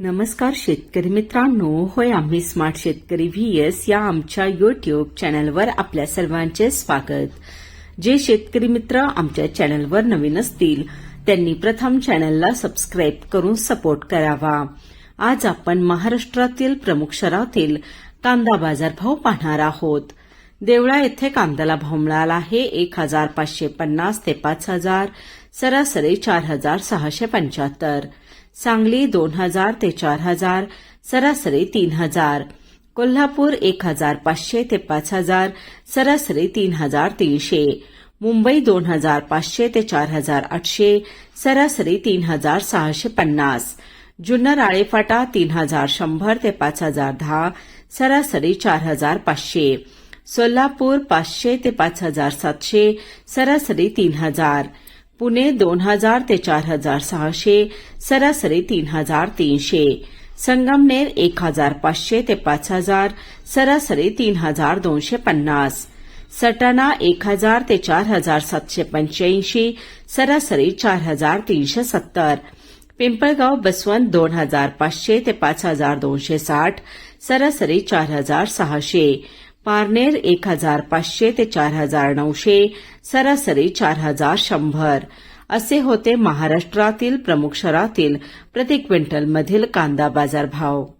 नमस्कार शेतकरी मित्रांनो होय आम्ही स्मार्ट शेतकरी व्ही एस या आमच्या युट्यूब चॅनलवर आपल्या सर्वांचे स्वागत. जे शेतकरी मित्र आमच्या चॅनलवर नवीन असतील त्यांनी प्रथम चॅनलला सबस्क्राईब करून सपोर्ट करावा. आज आपण महाराष्ट्रातील प्रमुख शहरातील कांदा बाजारभाव पाहणार आहोत. देवळा येथे कांद्याला भाव मिळाला आहे एक हजार पाचशे पन्नास ते पाच हजार सरासरी चार हजार सहाशे पंच्याहत्तर. सांगली दोन हजार ते चार हजार सरासरी तीन हजार. कोल्हापूर एक हजार पाचशे ते पाच हजार सरासरी तीन हजार तीनशे. मुंबई दोन हजार पाचशे ते चार हजार आठशे सरासरी तीन हजार सहाशे पन्नास. जुन्नर आळेफाटा तीन हजार शंभर ते पाच हजार दहा सरासरी चार हजार पाचशे. सोलापूर पाचशे ते पाच हजार सातशे सरासरी तीन हजार. पुणे दोन हजार ते चार हजार सहाशे सरासरी तीन हजार तीनशे संगमनेर एक हजार पाचशे ते पाच हजार सरासरी तीन हजार दोनशे पन्नास सटाणा एक हजार ते चार हजार सातशे पंच्याऐंशी सरासरी चार हजार तीनशे सत्तर पिंपळगाव बसवंत दोन हजार पाचशे ते पाच हजार दोनशे साठ सरासरी चार हजार सहाशे पारनेर एक हजार पाचशे ते चार हजार नऊशे सरासरी चार हजार शंभर. असे होते महाराष्ट्रातील प्रमुख शहरातील प्रति क्विंटलमधील कांदा बाजार भाव